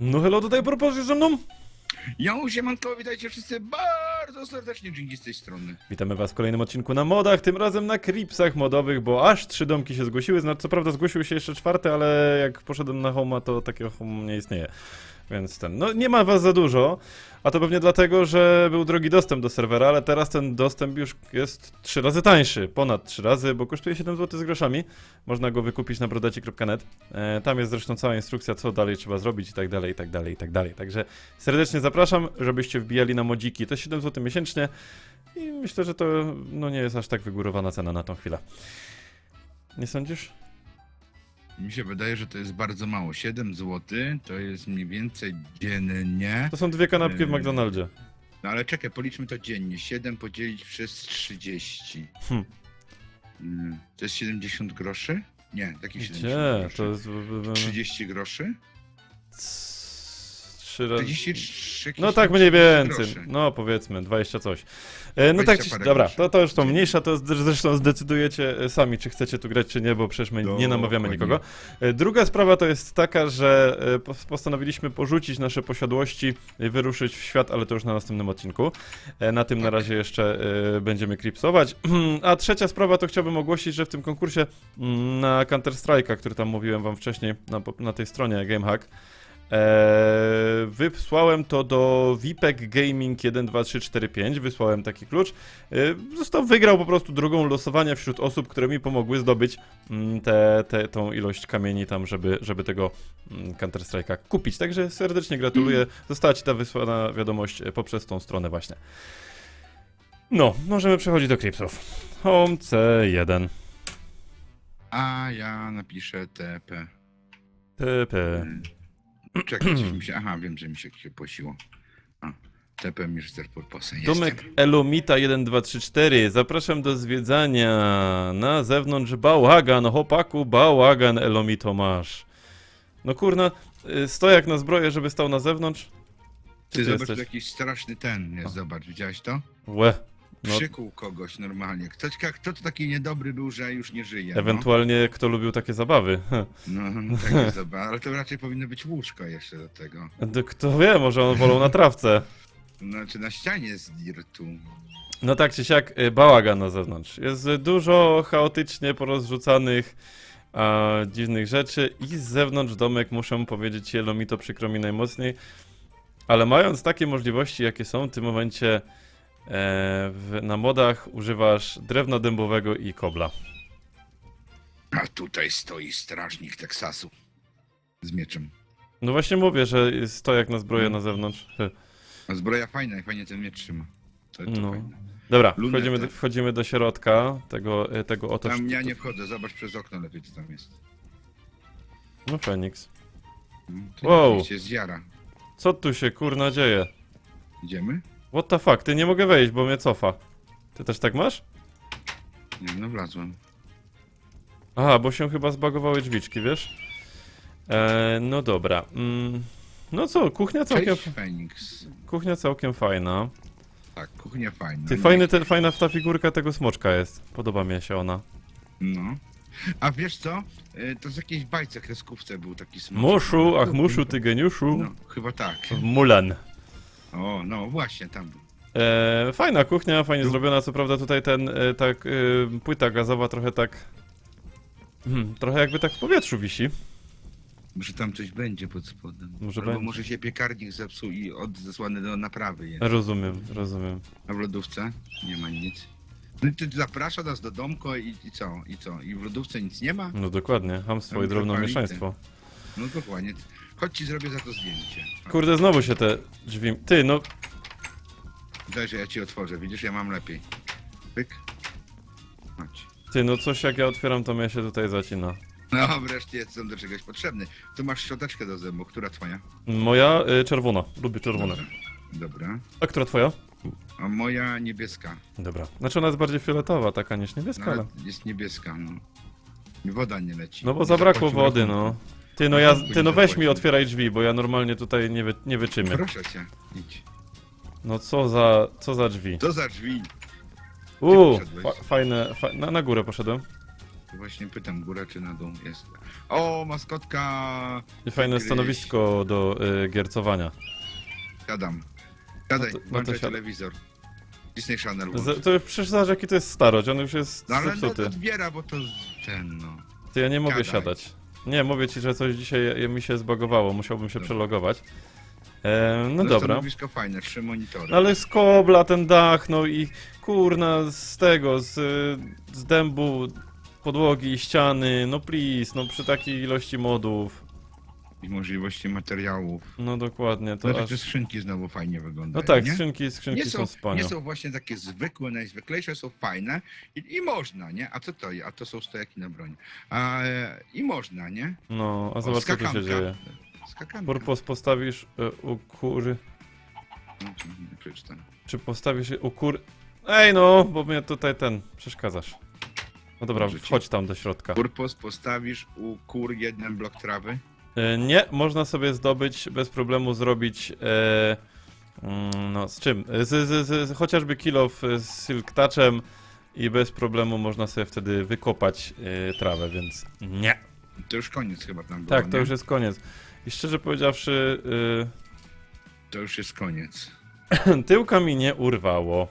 No hello, tutaj propozycja ze mną. Ja siemanko, witajcie wszyscy bardzo serdecznie, dzięki z tej strony. Witamy was w kolejnym odcinku na modach, tym razem na Cripsach modowych, bo aż trzy domki się zgłosiły, znaczy co prawda zgłosił się jeszcze czwarty, ale jak poszedłem na Homa, to takiego Home nie istnieje. Więc ten, no nie ma was za dużo, a to pewnie dlatego, że był drogi dostęp do serwera, ale teraz ten dostęp już jest trzy razy tańszy, ponad trzy razy, bo kosztuje 7 zł z groszami. Można go wykupić na brodacik.net. E, tam jest zresztą cała instrukcja, co dalej trzeba zrobić i tak dalej, i tak dalej, i tak dalej. Także serdecznie zapraszam, żebyście wbijali na modziki. To jest 7 zł miesięcznie i myślę, że to no, nie jest aż tak wygórowana cena na tą chwilę. Nie sądzisz? Mi się wydaje, że to jest bardzo mało. 7 zł to jest mniej więcej dziennie. To są dwie kanapki w Yy. McDonaldzie. No ale czekaj, policzmy to dziennie. 7 podzielić przez 30. Hm. Mm, To jest 70 groszy? Nie, takie 70 Gdzie? groszy. To jest... b- b- b- 30 groszy? Trzy razy... 43 No tak mniej więcej, groszy. no powiedzmy 20 coś. E, no 20 tak, parę dobra, groszy. to, to już to mniejsza, to zresztą zdecydujecie e, sami, czy chcecie tu grać, czy nie, bo przecież my nie namawiamy Dokładnie. nikogo. E, Druga sprawa to jest taka, że e, pos- postanowiliśmy porzucić nasze posiadłości i wyruszyć w świat, ale to już na następnym odcinku. E, Na tym na Tak. razie jeszcze e, będziemy klipsować. A trzecia sprawa to chciałbym ogłosić, że w tym konkursie mm, na Counter-Strike'a, który tam mówiłem wam wcześniej na, po- na tej stronie GameHack, Eee, wysłałem to do Vipek Gaming 12345, wysłałem taki klucz. Eee, został wygrał po prostu drogą losowania wśród osób, które mi pomogły zdobyć mm, te, te, tą ilość kamieni tam, żeby, żeby tego mm, Counter-Strike'a kupić. Także serdecznie gratuluję. Została ci ta wysłana wiadomość e, poprzez tą stronę właśnie. No, możemy przechodzić do Cripsów. Home C1. A ja napiszę TP. TP. Czekaj, coś mi się. Aha, wiem, że mi się płosiło. TP Mr. Purpose. Domek Elomita 1234. Zapraszam do zwiedzania. Na zewnątrz bałagan. Chłopaku, bałagan Elomito masz. No kurna, y, stojak na zbroję, żeby stał na zewnątrz? Ty Ty zobacz, jesteś? jakiś straszny ten jest, zobacz, widziałeś to? Łe. No, Przykuł kogoś normalnie. Kto, kto to taki niedobry był, że już nie żyje? ewentualnie kto lubił takie zabawy. No, no tak jest, zobacz. Ale to raczej powinno być łóżko jeszcze do tego. Kto wie, może on wolał na trawce. Znaczy na ścianie z dirtu. No tak czy siak, y, bałagan na zewnątrz. Jest dużo chaotycznie porozrzucanych a, dziwnych rzeczy i z zewnątrz domek, muszę powiedzieć, Elomito przykro mi najmocniej, ale mając takie możliwości, jakie są w tym momencie w, na modach, używasz drewna dębowego i kobla. A tutaj stoi strażnik Teksasu. Z mieczem. No właśnie mówię, że jest to jak na zbroję na zewnątrz. A zbroja fajna i fajnie ten miecz trzyma. To, to No. fajne. Dobra, wchodzimy do, wchodzimy do środka tego, e, tego oto... Tam ja nie wchodzę, zobacz przez okno lepiej co tam jest. No Feniks. No, Wow. Co tu się kurna dzieje? Idziemy? What the fuck, ty nie mogę wejść, bo mnie cofa. Ty też tak masz? Nie, no wlazłem. Aha, bo się chyba zbagowały drzwiczki, wiesz? E, no dobra. Mm, no co, kuchnia całkiem, Cześć, Feniks. kuchnia całkiem fajna. Tak, kuchnia fajna. Ty, no. fajny, te, fajna ta figurka tego smoczka jest. Podoba mi się ona. No. A wiesz co? Y, To z jakiejś bajce kreskówce był taki smok. Muszu, ach muszu, ty geniuszu. No, chyba tak. Mulan. O, no właśnie, tam był. E, fajna kuchnia, fajnie zrobiona, co prawda tutaj ten, e, tak, e, płyta gazowa trochę tak... Hmm, trochę jakby tak w powietrzu wisi. Może tam coś będzie pod spodem. Może Albo będzie. może się piekarnik zepsuł i odesłany do naprawy jest. Rozumiem, rozumiem. A w lodówce nie ma nic. No i ty zaprasza nas do domku i, i co? I co? I w lodówce nic nie ma? No dokładnie, hamstwo Tam i drobnomieszaństwo. No dokładnie. Chodź ci zrobię za to zdjęcie. Kurde, znowu się te drzwi... Ty, no... Daj, że ja ci otworzę. Widzisz, ja mam lepiej. Pyk. Chodź. Ty, no coś jak ja otwieram, to mnie się tutaj zacina. No wreszcie jestem do czegoś potrzebny. Tu masz szczoteczkę do zębów. Która twoja? Moja y, czerwona, lubię czerwone. Dobra. Dobra. A która twoja? A moja niebieska. Dobra. Znaczy ona jest bardziej fioletowa taka niż niebieska, No, ale... jest niebieska, no. Woda nie leci. No bo zabrakło Zapłacił wody, rachunku. no. Ty, no ja... Ty, no weź mi otwieraj drzwi, bo ja normalnie tutaj nie, wy, nie wyczymię. Proszę cię, idź. No co za... co za drzwi. To za drzwi. Uuu, poszedłeś? fa fajne... Fa na, na górę poszedłem. Właśnie pytam, góra czy na dół jest. O, maskotka! I fajne Gryź. stanowisko do y, giercowania. Siadam. Siadaj, No to- no to włączaj siadaj. telewizor. Disney Channel włącz. Z, to już przecież zobacz jaki to jest starość, on już jest No ale no, zepsuty. odbiera, bo to z- ten no. Ty ja nie mogę siadać. Nie, mówię ci, że coś dzisiaj mi się zbagowało, musiałbym się przelogować. E, no dobra. Stanowisko fajne, trzy monitory. Ale z kobla ten dach, no i kurna z tego, z, z dębu podłogi i ściany, no please, no przy takiej ilości modów. I możliwości materiałów. No dokładnie, to No aż... te skrzynki znowu fajnie No wyglądają, tak, nie? skrzynki, skrzynki nie są, są, wspaniałe. nie są właśnie takie zwykłe, najzwyklejsze, są fajne i, i można, nie? A co to? A to są stojaki na broń. A, e, I można, nie? No, a zobacz co tu się dzieje. Skakanka. Purpos postawisz e, u kury, No, nie przeczytam. czy postawisz u kur... Ej no, bo mnie tutaj ten, przeszkadzasz. No dobra, ci. wchodź tam do środka. Purpos postawisz u kur jeden blok trawy. E, Nie, można sobie zdobyć, bez problemu zrobić. E, mm, no, z czym? Z, z, z, z, chociażby kilo w- z silk touchem i bez problemu można sobie wtedy wykopać e, trawę, więc nie. To już koniec chyba tam było, Tak, to nie? już jest koniec. I szczerze powiedziawszy, To już jest koniec. e, tyłka mi nie urwało.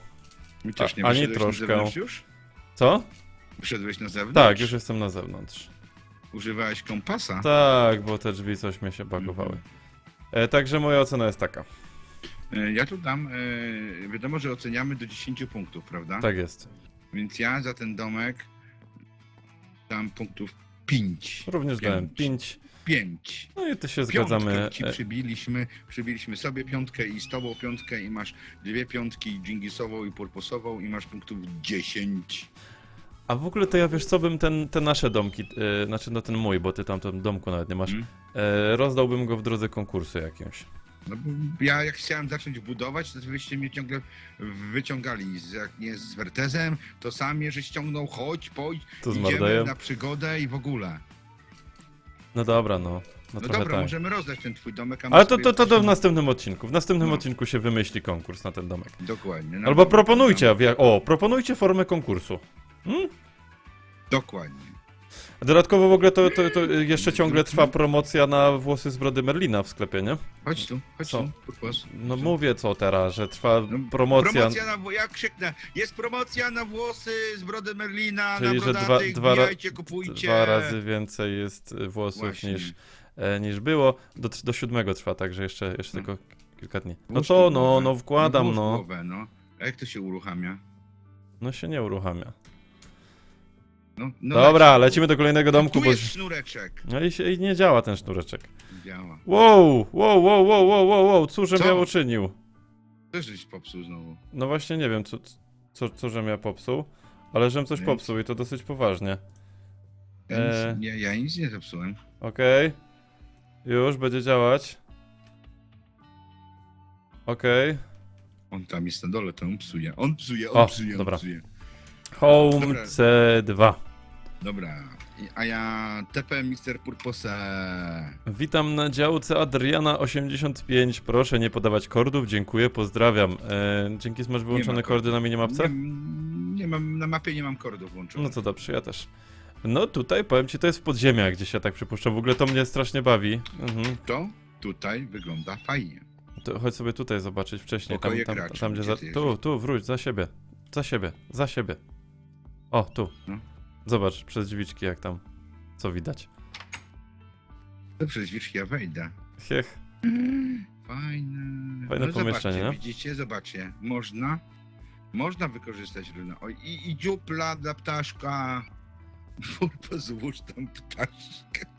Mi też nie A- ani wyszedłeś troszkę. na zewnątrz już? Co? Wyszedłeś na zewnątrz? Tak, już jestem na zewnątrz. Używałeś kompasa? Tak, bo te drzwi coś mnie się bagowały. E, także moja ocena jest taka. E, Ja tu dam, e, wiadomo, że oceniamy do 10 punktów, prawda? Tak jest. Więc ja za ten domek dam punktów 5. Również dałem 5. 5. No i to się Piątkę zgadzamy. ci E, przybiliśmy, przybiliśmy sobie piątkę i z tobą piątkę i masz dwie piątki, dżingisową i purposową i masz punktów 10. A w ogóle to ja wiesz co bym ten, te nasze domki, e, znaczy no ten mój, bo ty tam w domku nawet nie masz, Mm. e, rozdałbym go w drodze konkursu jakimś. No, ja jak chciałem zacząć budować, to wyście mnie ciągle wyciągali, z, jak nie z Wertezem, to sam mnie, że ściągnął, chodź, pójdź, To idziemy na przygodę i w ogóle. No dobra, no. No No, dobra, tak. możemy rozdać ten twój domek, Ale to, to, to, to w następnym odcinku. W następnym No. odcinku się wymyśli konkurs na ten domek. Dokładnie. na Albo proponujcie, o, proponujcie formę konkursu. Hmm? Dokładnie. Dodatkowo w ogóle to, to, to jeszcze ciągle trwa promocja na włosy z brody Merlina w sklepie, nie? Chodź tu, chodź Co? tu. No mówię co teraz, że trwa No, promocja, Promocja na, jak krzyknę, jest promocja na włosy z brody Merlina, Czyli, na że brodatych, dwa- dwa wbijajcie, kupujcie. dwa razy więcej jest y, włosów Właśnie. niż, e, niż było. Do, do siódmego trwa, także jeszcze, jeszcze No. tylko kilka dni. No Włóż to, no, no wkładam, no. Głowę, no. A jak to się uruchamia? No się nie uruchamia. No, no Dobra, leci. lecimy do kolejnego domku, Tu bo... jest sznureczek. No i, się, i nie działa ten sznureczek. Działa. Wow, wow, wow, wow, wow, wow, wow, cóżem Co? ja uczynił? Też żeś popsuł znowu. No właśnie nie wiem, co, co, co żem ja popsuł, ale żem coś Więc? popsuł i to dosyć poważnie. Ja, Eee. nic, nie, ja nic nie zepsułem. Okej. Już, będzie działać. Okej. On tam jest na dole, to on psuje. On psuje, on O, psuje, dobra. on psuje. Home Dobra. C2. Dobra. A ja TP Mister Purpose. Witam na działce Adriana85. Proszę nie podawać kordów, dziękuję, pozdrawiam. E, dzięki, masz wyłączone kordu. kordy na minimapce? Nie, nie mam, na mapie nie mam kordów włączonych. No to dobrze, ja też. No tutaj powiem ci, to jest w podziemiach gdzieś, ja tak przypuszczam. W ogóle to mnie strasznie bawi. Mhm. To tutaj wygląda fajnie. To chodź sobie tutaj zobaczyć wcześniej. Tam, Pokoje tam, tam gdzie za... Tu, tu, wróć, za siebie. Za siebie, za siebie. O, tu. No. Zobacz przez drzwiczki jak tam. Co widać. To przez drzwiczki ja wejdę. Hiech. Fajne. Fajne no, pomieszczenie, zobaczcie, nie? Widzicie, zobaczcie. Można, można wykorzystać runę. Oj, i, i dziupla dla ptaszka. Pozłóż tam ptaszkę.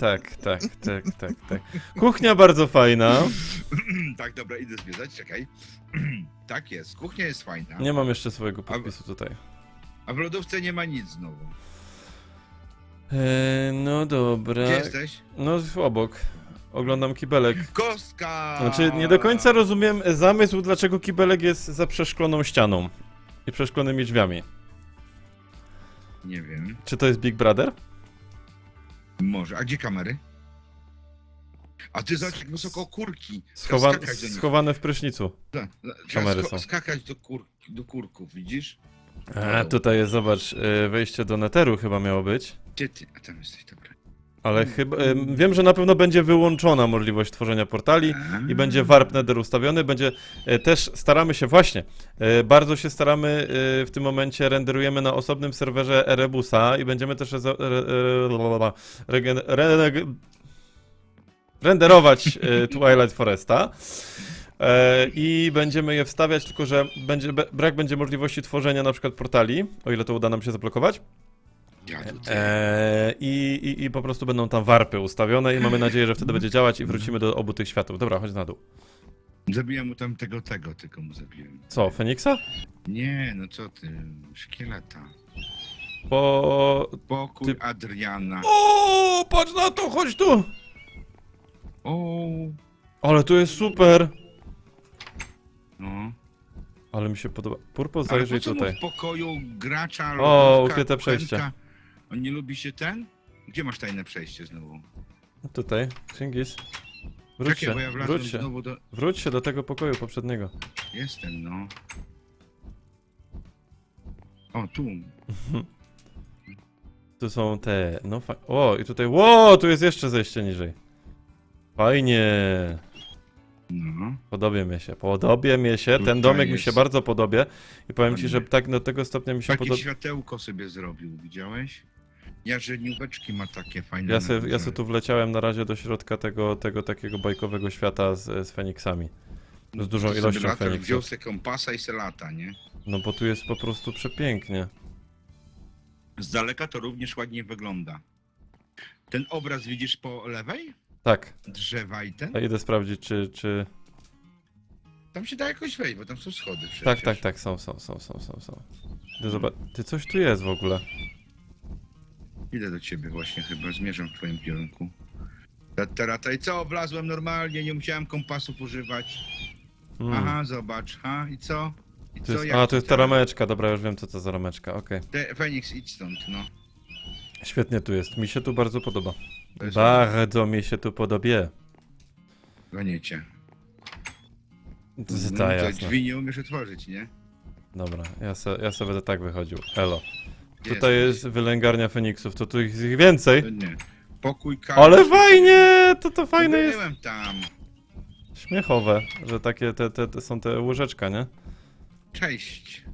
Tak, tak, tak, tak, tak. Kuchnia bardzo fajna. tak, dobra, idę zwiedzać, czekaj. tak jest, kuchnia jest fajna. Nie mam jeszcze swojego podpisu tutaj. A w lodówce nie ma nic znowu. E, no dobra. Gdzie jesteś? No obok. Oglądam kibelek. Kostka! Znaczy, nie do końca rozumiem zamysł, dlaczego kibelek jest za przeszkloną ścianą i przeszklonymi drzwiami. Nie wiem. Czy to jest Big Brother? Może. A gdzie kamery? A ty zobacz, jak wysoko kurki. Trzeba Schowa skakać do nich. schowane w prysznicu. Tak, Trzeba kamery sko- są. skakać do, kur do kurków, widzisz? A, tutaj jest, zobacz, y, wejście do neteru chyba miało być. Gdzie ty? A tam jesteś, dobra. Ale chyba, y, wiem, że na pewno będzie wyłączona możliwość tworzenia portali i będzie warp nether ustawiony, będzie y, też staramy się właśnie, y, bardzo się staramy y, w tym momencie renderujemy na osobnym serwerze Erebusa i będziemy też rezo- re, re, regen, re, renderować y, Twilight Foresta. E, I będziemy je wstawiać, tylko że będzie, brak będzie możliwości tworzenia na przykład portali, o ile to uda nam się zablokować. Ja tutaj. E, i, i, I po prostu będą tam warpy ustawione i mamy nadzieję, że wtedy będzie działać i wrócimy do obu tych światów. Dobra, chodź na dół. Zabiłem mu tam tego, tego, tylko mu zabiłem. Co, Feniksa? Nie, no co ty, szkieleta. Po... Pokój Ty- Adriana. O, patrz na to, chodź tu! O, Ale tu jest super! No. Ale mi się podoba. Purple, Ale zajrzyj po co mu tutaj. w pokoju gracza, lodówka, ukryte kuchenka? przejście. On nie lubi się ten? Gdzie masz tajne przejście znowu? Tutaj, Chingis. Wróć Czekaj, bo ja się, wlazłem wróć się. znowu do... Wróć się do tego pokoju poprzedniego. Jestem, no. O, tu. Tu są te, no fa... O, i tutaj, ło, tu jest jeszcze zejście niżej. Fajnie. No. Podobie mi się, podobie mi się, ten Tutaj domek mi jest. się bardzo podobie i powiem ci, że tak do tego stopnia mi się Takie podoba. światełko sobie zrobił, widziałeś? Jarzenióweczki ma takie fajne. Ja se, ja se tu wleciałem na razie do środka tego, tego takiego bajkowego świata z, z Feniksami. Z dużą ilością latasz, Wziął Feniksów. sobie kompasa i se lata, nie? No bo tu jest po prostu przepięknie. Z daleka to również ładnie wygląda. Ten obraz widzisz po lewej? Tak, Drzewa i ten? ja idę sprawdzić, czy, czy... Tam się da jakoś wejść, bo tam są schody przecież. Tak, tak, tak, są, są, są, są, są, są. Ty zobacz, ty coś tu jest w ogóle. Idę do ciebie właśnie chyba, zmierzam w twoim kierunku. Ta- Tarata i co, wlazłem normalnie, nie musiałem kompasów używać. Mm. Aha, zobacz, ha, i co? I Tu co, jest, jak a, to jest ta rameczka, dobra, już wiem co to za rameczka, okej. Te, Feniks, idź stąd, no. Świetnie tu jest, mi się tu bardzo podoba. Jest- Bardzo mi się tu podobie. To No, ta to drzwi nie umiesz otworzyć, nie? Dobra, ja se, ja se będę tak wychodził. Elo. Gdzie Tutaj jesteś? jest wylęgarnia Feniksów, to tu ich jest ich więcej. Nie. Pokój. Ale fajnie! To to fajne jest. Byłem tam. Śmiechowe, że takie te, te, te są te łyżeczka, nie? Cześć.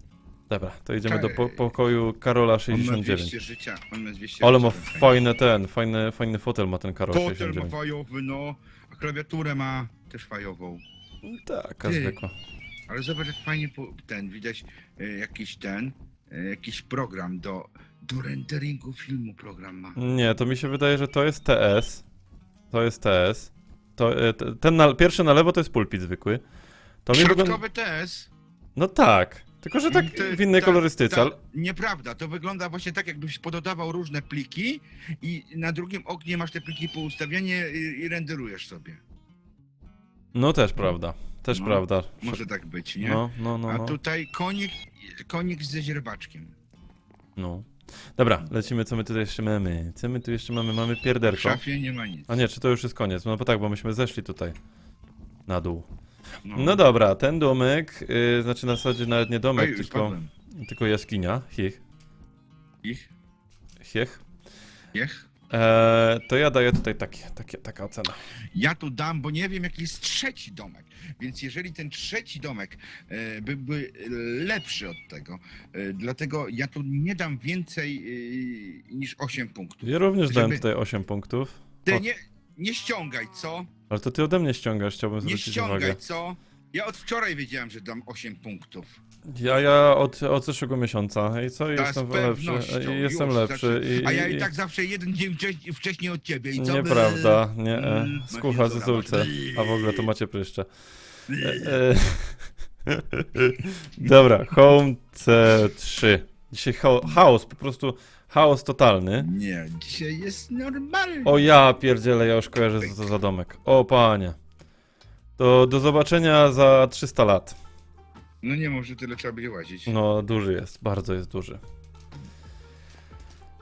Dobra, to idziemy do po, pokoju Karola On ma 69. 200 życia, on ma 200 Ale ma życia. fajny ten, fajny, fajny fotel ma ten Karol Fotel ma 69. fajowy, no. A klawiaturę ma też fajową. Taka Ty. zwykła. Ale zobacz jak fajnie po, ten, widać e, jakiś ten, e, jakiś program do, do renderingu filmu program ma. Nie, to mi się wydaje, że to jest TS. To jest TS. To, e, te- ten na, pierwszy na lewo to jest pulpit zwykły. To mi wygląda... Środkowy TS. No tak, tylko że tak Te- w innej ta- kolorystyce, ta- ale... Nieprawda, to wygląda właśnie tak, jakbyś pododawał różne pliki i na drugim oknie masz te pliki poustawianie i, i renderujesz sobie. No też prawda, też No, prawda. Może tak być, nie? No, no, no, A no. tutaj konik, konik ze źrebaczkiem. no. Dobra, lecimy, co my tutaj jeszcze mamy? Co my tu jeszcze mamy? Mamy W pierderko. szafie nie ma nic. A nie, czy to już jest koniec? No bo tak, bo myśmy zeszli tutaj. Na dół. No, No dobra, ten domek, yy, znaczy na zasadzie nawet nie domek, już tylko, padłem. tylko jaskinia. Hich, Ich? hiech. Jech? Eee, to ja daję tutaj takie, takie, taka ocena. Ja tu dam, bo nie wiem jaki jest trzeci domek. Więc jeżeli ten trzeci domek e, byłby e, lepszy od tego, e, dlatego ja tu nie dam więcej e, niż 8 punktów. Ja również dałem Żeby- tutaj 8 punktów. Ty O, nie, nie ściągaj, co? Ale to ty ode mnie ściągasz, chciałbym Nie zwrócić ściągaj, uwagę. co? Ja od wczoraj wiedziałem, że dam 8 punktów. Ja, ja od, od zeszłego miesiąca i co, Ta jestem z lepszy, pewnością, i jestem już lepszy zaczy- i, A ja i, tak zawsze jeden dzień wcześniej, wcześniej od ciebie i co? Nieprawda, nie. E. Mm, Skucha masz zezulce. masz- A w ogóle to macie pryszcze. E, e. Dobra, Home C3. Dzisiaj cha chaos, po prostu chaos totalny. Nie, dzisiaj jest normalny. O ja pierdzielę, ja już kojarzę co to za domek. O panie. To do zobaczenia za 300 lat. No nie może tyle trzeba będzie łazić. No, duży jest, bardzo jest duży.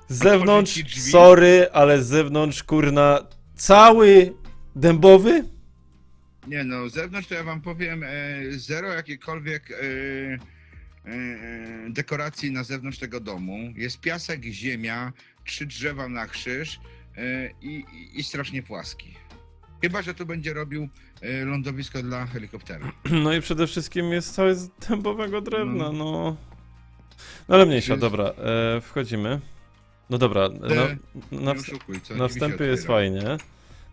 Z zewnątrz, ci drzwi? sorry, ale z zewnątrz, kurna, cały dębowy? Nie no, z zewnątrz to ja wam powiem e, zero jakiekolwiek e, dekoracji na zewnątrz tego domu. Jest piasek, ziemia, trzy drzewa na krzyż e, i, i, i strasznie płaski. Chyba, że tu będzie robił e, lądowisko dla helikoptera. No i przede wszystkim jest całe z dębowego drewna, No. no. No ale mniejsza, Jest- dobra, e, wchodzimy. No dobra, na, E, na, na się wstępie jest fajnie.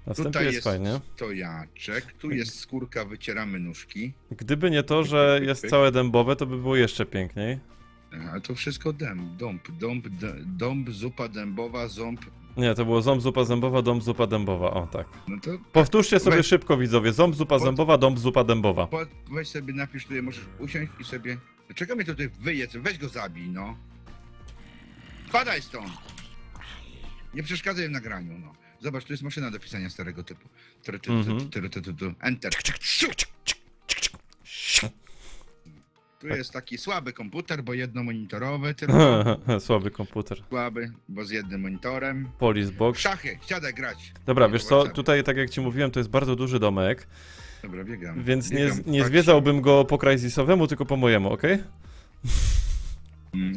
Na wstępie Tutaj jest jest fajnie. stojaczek, tu jest skórka, wycieramy nóżki. Gdyby nie to, że jest całe dębowe, to by było jeszcze piękniej. A to wszystko dęb, dąb, dąb, d- dąb, zupa dębowa, ząb. Nie, to było ząb, zupa zębowa, dąb, zupa dębowa. O, tak. No to Powtórzcie sobie Weź- szybko, widzowie. Ząb, zupa Pod- zębowa, dąb, zupa dębowa. po, weź sobie napisz tutaj, możesz usiąść i sobie... Czego mnie tutaj wyjedz, weź go zabij, no. Spadaj stąd! Nie przeszkadzaj w nagraniu, no. Zobacz, tu jest maszyna do pisania starego typu. Enter. Tu jest taki słaby komputer, bo jednomonitorowy, tylko Słaby komputer. słaby, bo z jednym monitorem. Police box. Szachy, siadaj grać. Dobra, Nie, wiesz co, tutaj tak jak ci mówiłem, to jest bardzo duży domek, Dobra, biegam. więc nie, biegam. nie Patrz. zwiedzałbym go po Crysisowemu, tylko po mojemu, okej?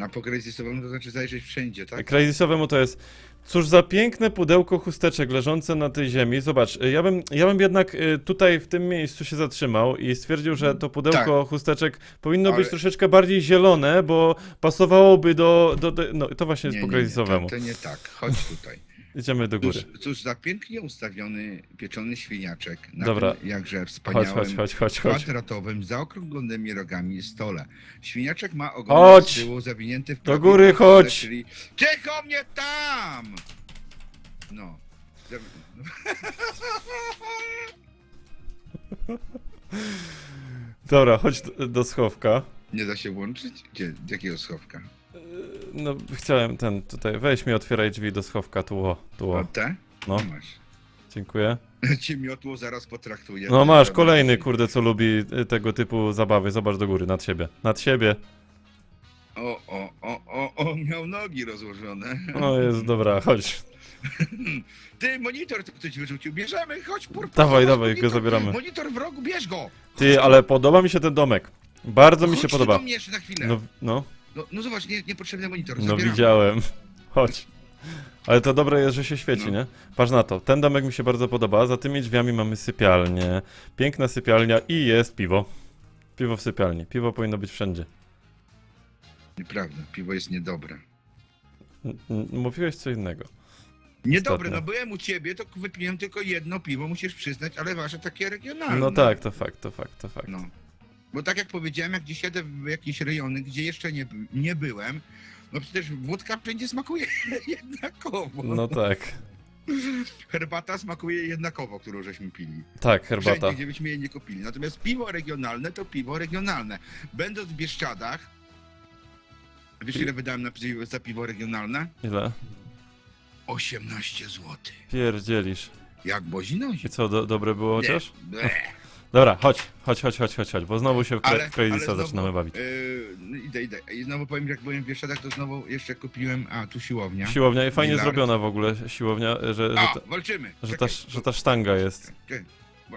A po kryzysowemu to znaczy zajrzeć wszędzie, tak? Crysisowemu to jest, cóż za piękne pudełko chusteczek leżące na tej ziemi. Zobacz, y, ja bym, ja bym jednak y, tutaj w tym miejscu się zatrzymał i stwierdził, że to pudełko chusteczek powinno być Tak. Ale- troszeczkę bardziej zielone, bo pasowałoby do, do, do no to właśnie jest po Crysisowemu. to, to nie tak. Chodź tutaj. Idziemy do góry. Cóż, cóż za pięknie ustawiony pieczony świniaczek na Dobra. tym jakże wspaniałym, chodź, chodź, chodź, chodź. kwadratowym, zaokrąglonymi rogami stole. Świniaczek ma ogon Chodź! z tyłu zawinięty w Do prawej góry koszulce, chodź! Czyli... Czego mnie tam! No. Dobra, chodź do, do schowka. Nie da się włączyć? Gdzie? Jakiego schowka? No, chciałem ten tutaj, weź mi otwieraj drzwi do schowka, tu o, tu O te? No, Masz. dziękuję. Cię miotło zaraz potraktuję. No masz, kolejny kurde, co lubi y, tego typu zabawy. Zobacz do góry, nad siebie. Nad siebie. O, o, o, o, o, miał nogi rozłożone. O, jest, dobra, chodź. Ty, monitor tu ktoś wyrzucił, bierzemy, chodź, pur, Dawaj, dawaj, go zabieramy. Monitor w rogu, bierz go! Ty, ale podoba mi się ten domek. Bardzo mi Chodź się tu podoba. do mnie jeszcze na chwilę. No, No, no, no, zobacz, nie, niepotrzebny monitor, no widziałem. Chodź. Ale to dobre jest, że się świeci, No. nie? Patrz na to. Ten domek mi się bardzo podoba. Za tymi drzwiami mamy sypialnię. Piękna sypialnia i jest piwo. Piwo w sypialni. Piwo powinno być wszędzie. Nieprawda, piwo jest niedobre. N- n- Mówiłeś co innego. Niedobre, Ostatnio. no byłem u ciebie, to wypiłem tylko jedno piwo, musisz przyznać, ale wasze takie regionalne. No tak, to fakt, to fakt, to fakt. No. Bo tak jak powiedziałem, jak dziś jedę w jakieś rejony, gdzie jeszcze nie, nie byłem, no przecież wódka wszędzie smakuje jednakowo. No tak. Herbata smakuje jednakowo, którą żeśmy pili. Tak, herbata. Wszędzie, gdzie byśmy jej nie kupili. Natomiast piwo regionalne to piwo regionalne. Będąc w Bieszczadach, wiesz ile wydałem na, pi- za piwo regionalne? Ile? 18 zł. Pierdzielisz. Jak bozinozie. I co, do, dobre było chociaż? Dobra, chodź, chodź, chodź, chodź, chodź, chodź, bo znowu się w Ale- znowu, zaczynamy bawić. Yy, no idę, idę. I znowu powiem, jak byłem w Bieszczadach, to znowu jeszcze kupiłem, a tu siłownia. Siłownia i fajnie Bilard. zrobiona w ogóle siłownia, że, że, A, ta, walczymy. że, Czekaj, ta, że ta sztanga jest. czekaj. Bo-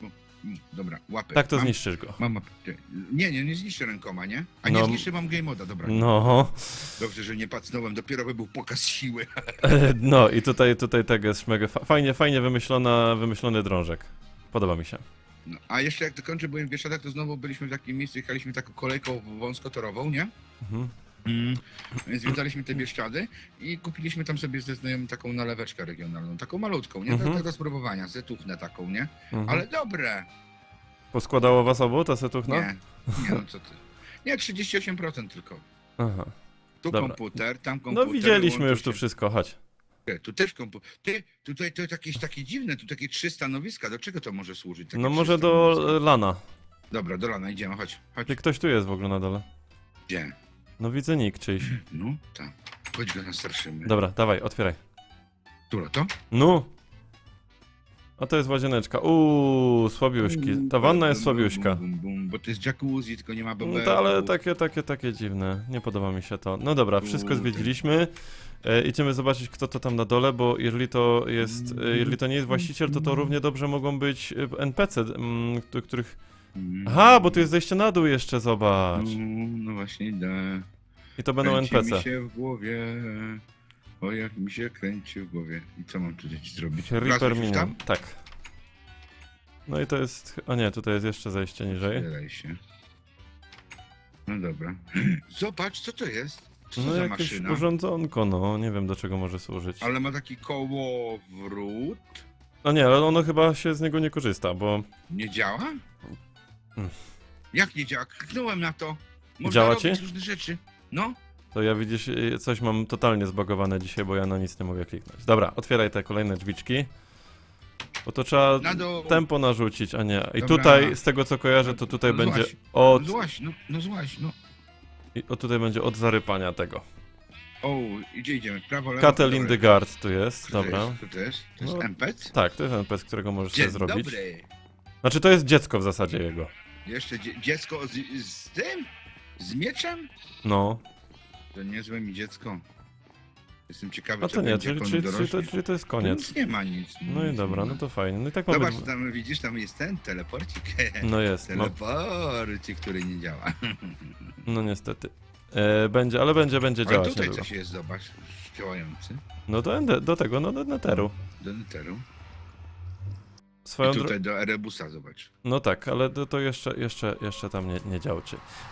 bo- mm, Dobra, łapę. Tak to Mam- zniszczysz go. Mam. Czekaj. nie, nie, nie zniszczę rękoma, nie? A No. nie zniszczę mam game moda, dobra. No, Dobrze, że nie pacnąłem, dopiero by był pokaz siły. no i tutaj, tutaj tak jest szmega, fa- fajnie, fajnie wymyślona, wymyślony drążek. Podoba mi się. No, a jeszcze jak dokończę, byłem w Bieszczadach, to znowu byliśmy w takim miejscu, jechaliśmy taką kolejką wąskotorową, nie? Mhm. Więc zwiedzaliśmy te Bieszczady i kupiliśmy tam sobie ze znajomym taką naleweczkę regionalną, taką malutką, nie? Mhm. Do, do spróbowania, zetuchnę taką, nie? Mhm. Ale dobre. Poskładało was obu ta setuchna? Nie, nie no co ty. Nie, 38% tylko. Aha. Tu Dobra. komputer, tam komputer. No widzieliśmy już tu się- wszystko, chodź. Tu też komputer. Ty, tutaj to jakieś takie dziwne, tu takie trzy stanowiska. Do czego to może służyć? Takie No trzy może do stanowiska? e, lana. Dobra, do lana idziemy, chodź. Chodź. Czy ktoś tu jest w ogóle na dole? Gdzie? No widzę nick czyjś. No, tam. Chodź go nastraszymy. Dobra, dawaj, otwieraj. Która to? No! A to jest łazieneczka. Uuu, słabiuśki. Ta wanna jest słabiuśka. Bum, bum, bum, bo to jest jacuzzi, tylko nie ma No to ale takie, takie, takie dziwne. Nie podoba mi się to. No dobra, wszystko zwiedziliśmy. E, idziemy zobaczyć, kto to tam na dole, bo jeżeli to jest, jeżeli to nie jest właściciel, to to równie dobrze mogą być e, NPC, mm, któ- których... Mm. Aha, bo tu jest zejście na dół jeszcze, zobacz. No, no właśnie, idę. I to będą kręci NPC. mi się w głowie. O, jak mi się kręci w głowie. I co mam tu dzieci zrobić? Reaper już Minion. tam? Tak. No i to jest... A nie, tutaj jest jeszcze zejście niżej. Zbieraj się. No dobra. Zobacz, co to jest? Co to No za jakieś maszyna? urządzonko, no. Nie wiem do czego może służyć. Ale ma taki kołowrót. No nie, ale ono chyba się z niego nie korzysta, bo... Nie działa? Mm. Jak nie działa? Kliknąłem na to. Można Działa robić ci? różne rzeczy. No. To ja widzisz, y, coś mam totalnie zbagowane dzisiaj, bo ja na nic nie mogę kliknąć. Dobra, otwieraj te kolejne drzwiczki. Bo to trzeba Na dół. tempo narzucić, a nie. I Dobra. tutaj, z tego co kojarzę, to tutaj No będzie złaś. od... No złaś, no, no złaś, no. I- O, tutaj będzie od zarypania tego. O, gdzie idziemy? Prawo, lewo? The Guard tu jest, Co to dobra. jest? Co to jest? To jest No, NPC? Tak, to jest NPC, którego możesz sobie Dzień zrobić. dobry. Znaczy to jest dziecko w zasadzie jego. Jeszcze dzie dziecko z, z tym? Z mieczem? No. To niezłe mi dziecko. Jestem ciekawy, A co to nie, będzie, czyli, jak czyli, czyli, to, czyli to jest Tu koniec. Nic nie ma nic. No i nic dobra, nie no ma. to fajnie. No i tak mamy... Zobacz, tam widzisz, tam jest ten teleporcik. No jest, no, Teleporcik, który nie działa. no niestety. E, będzie, ale będzie, będzie Ale działać tutaj niedługo. coś jest, zobacz, działający. No do, ende- do tego, no do Netheru. Do Netheru. Swoją I tutaj do Erebusa, zobacz. No tak, ale to, to jeszcze, jeszcze, jeszcze tam nie, nie.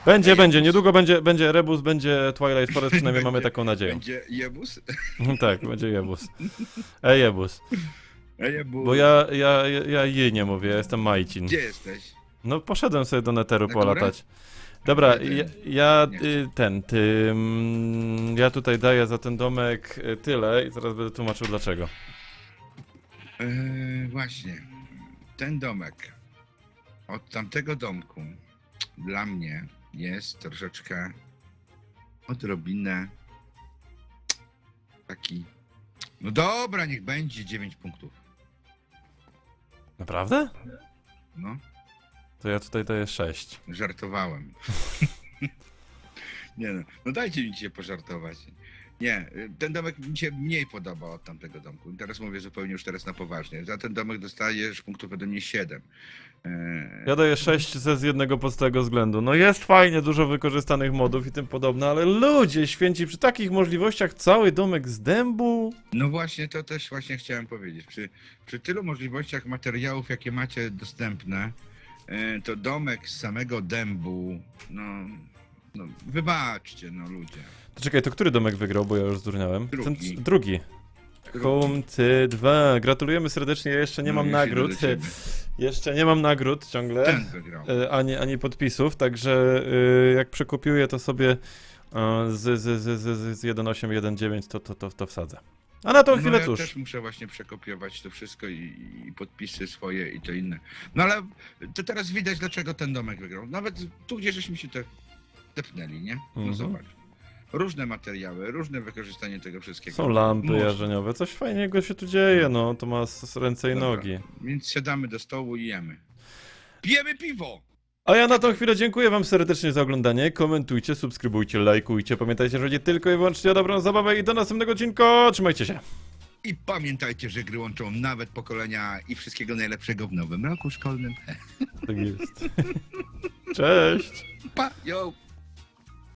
Będzie, Ej, będzie, niedługo będzie, będzie Rebus, będzie Twilight Forest, przynajmniej mamy Będzie- taką nadzieję. Będzie Jebus? tak, będzie Jebus. Ej, Jebus. Ejebus. Bo ja, ja, ja, ja jej nie mówię, ja jestem Majcin. Gdzie jesteś? No poszedłem sobie do Netheru Na górę? polatać. Dobra, Nie, ja, ja Nie y, ten, ty, mm, ja tutaj daję za ten domek y, tyle i zaraz będę tłumaczył dlaczego. Eee, właśnie. Ten domek od tamtego domku dla mnie jest troszeczkę odrobinę taki. No dobra, niech będzie 9 punktów. Naprawdę? No, To ja tutaj daję 6. żartowałem. Nie no, no dajcie mi dzisiaj pożartować. Nie, ten domek mi się mniej podoba od tamtego domku. Teraz mówię zupełnie już teraz na poważnie. Za ten domek dostajesz punktów ode mnie 7. Eee, Ja daję 6 ze z jednego prostego względu. No jest fajnie, dużo wykorzystanych modów i tym podobne, ale ludzie święci, przy takich możliwościach cały domek z dębu? No właśnie, to też właśnie chciałem powiedzieć. Przy, przy tylu możliwościach materiałów, jakie macie dostępne, e, to domek z samego dębu, no, no wybaczcie, no ludzie. To czekaj, to który domek wygrał, bo ja już zdurniałem? Drugi. Ten, drugi. Home ty 2. Gratulujemy serdecznie, ja jeszcze nie No, mam nagród. do ciebie. Jeszcze nie mam nagród ciągle. Ten wygrał. e, ani, ani podpisów, także e, jak przekopiuję to sobie e, z, z, z, z, z 1.8.1.9 to, to, to, to wsadzę. A na tą No chwilę ja cóż. też muszę właśnie przekopiować to wszystko i, i podpisy swoje i to inne. No ale to teraz widać, dlaczego ten domek wygrał. Nawet tu, gdzie żeśmy się te tepnęli, nie? No Mhm. zobacz. Różne materiały, różne wykorzystanie tego wszystkiego. Są lampy Można. jarzeniowe, coś fajnego się tu dzieje, no to ma s- ręce i Dobra. nogi. Więc siadamy do stołu i jemy. Pijemy piwo! A ja na tą chwilę dziękuję wam serdecznie za oglądanie. Komentujcie, subskrybujcie, lajkujcie. Pamiętajcie, że chodzi tylko i wyłącznie o dobrą zabawę i do następnego odcinka. Trzymajcie się. I pamiętajcie, że gry łączą nawet pokolenia i wszystkiego najlepszego w nowym roku szkolnym. Tak jest. Cześć. Pa, yo!